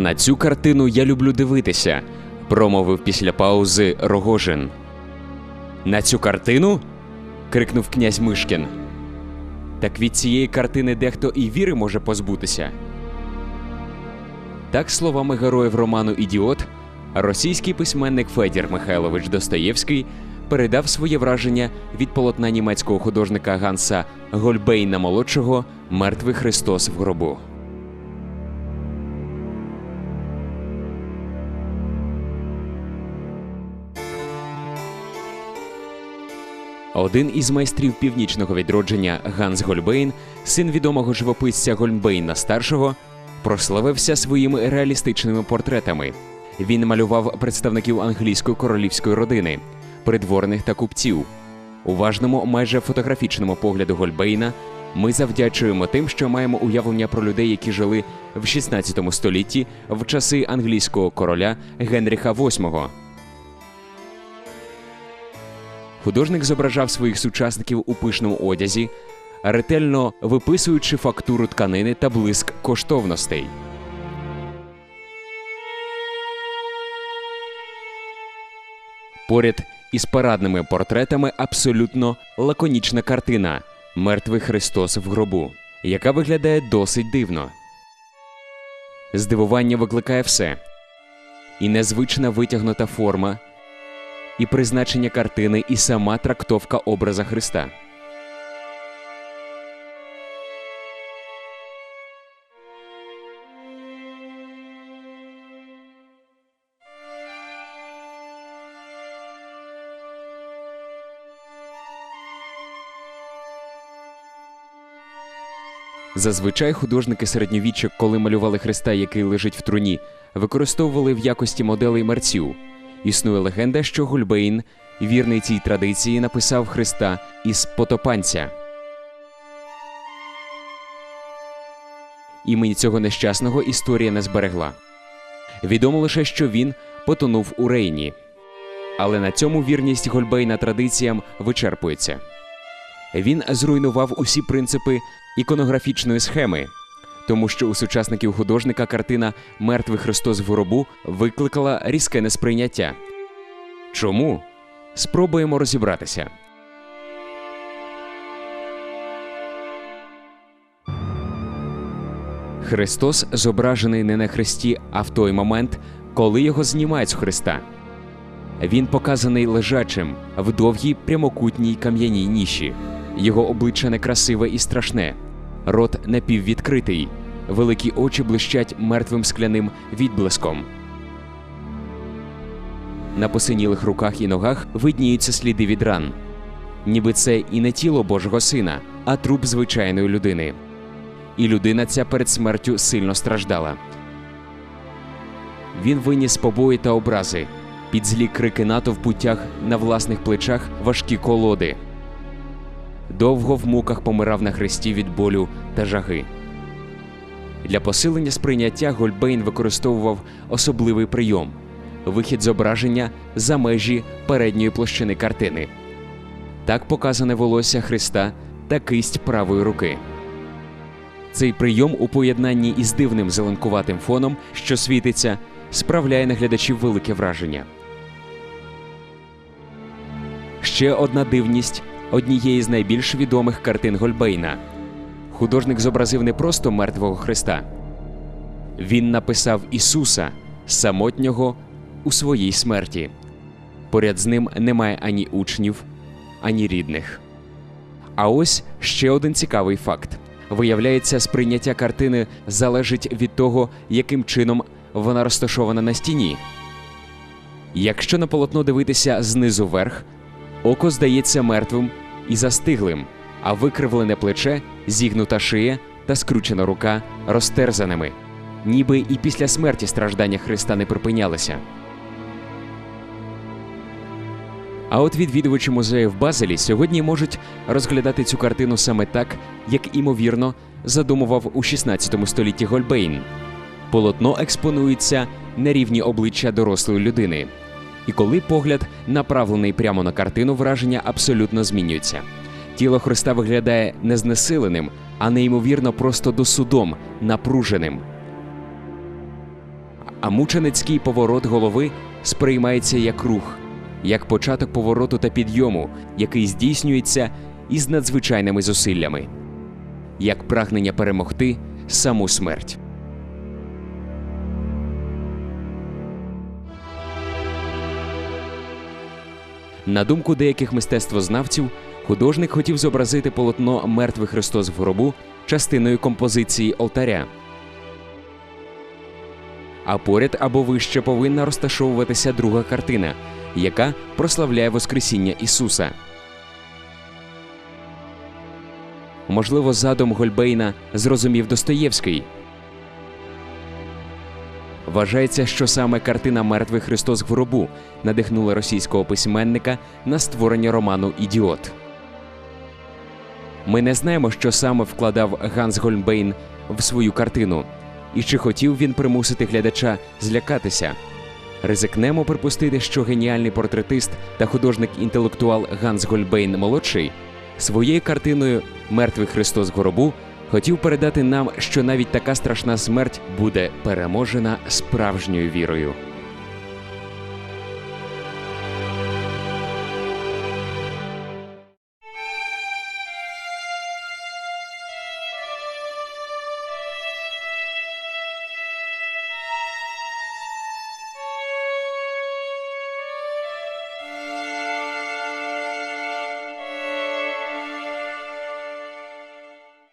На цю картину я люблю дивитися, промовив після паузи Рогожин. На цю картину? крикнув князь Мишкін. Так від цієї картини дехто і віри може позбутися. Так, словами героїв роману Ідіот, російський письменник Федір Михайлович Достоєвський передав своє враження від полотна німецького художника Ганса Гольбейна молодшого Мертвий Христос в гробу. Один із майстрів північного відродження Ганс Гольбейн, син відомого живописця Гольбейна старшого, прославився своїми реалістичними портретами. Він малював представників англійської королівської родини, придворних та купців. Уважному, майже фотографічному погляду Гольбейна ми завдячуємо тим, що маємо уявлення про людей, які жили в 16 столітті в часи англійського короля Генріха VIII. Художник зображав своїх сучасників у пишному одязі, ретельно виписуючи фактуру тканини та блиск коштовностей. Поряд із парадними портретами абсолютно лаконічна картина Мертвий Христос в гробу, яка виглядає досить дивно. Здивування викликає все. І незвична витягнута форма, і призначення картини, і сама трактовка образа Христа. Зазвичай художники середньовіччя, коли малювали Христа, який лежить в труні, використовували в якості моделей мерців. Існує легенда, що Гульбейн, вірний цій традиції, написав Христа із потопанця. Імені цього нещасного історія не зберегла. Відомо лише, що він потонув у Рейні. Але на цьому вірність Гольбейна традиціям вичерпується. Він зруйнував усі принципи іконографічної схеми, тому що у сучасників художника картина Мертвий Христос в гробу викликала різке несприйняття. Чому? Спробуємо розібратися. Христос зображений не на хресті, а в той момент, коли його знімають з хреста. Він показаний лежачим в довгій прямокутній кам'яній ніші. Його обличчя некрасиве і страшне, рот напіввідкритий, великі очі блищать мертвим скляним відблиском. На посинілих руках і ногах видніються сліди від ран. Ніби це і не тіло Божого сина, а труп звичайної людини. І людина ця перед смертю сильно страждала. Він виніс побої та образи, під злі крики натовпу тяг на власних плечах важкі колоди. Довго в муках помирав на хресті від болю та жаги. Для посилення сприйняття Гольбейн використовував особливий прийом вихід зображення за межі передньої площини картини. Так показане волосся Христа та кисть правої руки. Цей прийом у поєднанні із дивним зеленкуватим фоном, що світиться, справляє на глядачів велике враження. Ще одна дивність однієї з найбільш відомих картин Гольбейна. Художник зобразив не просто мертвого Христа. Він написав Ісуса, самотнього у своїй смерті. Поряд з ним немає ані учнів, ані рідних. А ось ще один цікавий факт: виявляється, сприйняття картини залежить від того, яким чином вона розташована на стіні. Якщо на полотно дивитися знизу вверх, око здається мертвим і застиглим, а викривлене плече, зігнута шия та скручена рука розтерзаними, ніби і після смерті страждання Христа не припинялися. А от відвідувачі музею в Базелі сьогодні можуть розглядати цю картину саме так, як імовірно задумував у 16 столітті Гольбейн. Полотно експонується на рівні обличчя дорослої людини. І коли погляд направлений прямо на картину, враження абсолютно змінюється. Тіло Христа виглядає не знесиленим, а неймовірно просто досудом, напруженим. А мученицький поворот голови сприймається як рух, як початок повороту та підйому, який здійснюється із надзвичайними зусиллями, як прагнення перемогти саму смерть. На думку деяких мистецтвознавців, художник хотів зобразити полотно Мертвий Христос в гробу частиною композиції алтаря. А поряд або вище повинна розташовуватися друга картина, яка прославляє Воскресіння Ісуса. Можливо, задум Гольбейна зрозумів Достоєвський. Вважається, що саме картина Мертвий Христос в гробу надихнула російського письменника на створення роману Ідіот. Ми не знаємо, що саме вкладав Ганс Гольбейн в свою картину, і чи хотів він примусити глядача злякатися. Ризикнемо припустити, що геніальний портретист та художник-інтелектуал Ганс Гольбейн молодший своєю картиною Мертвий Христос в гробу хотів передати нам, що навіть така страшна смерть буде переможена справжньою вірою.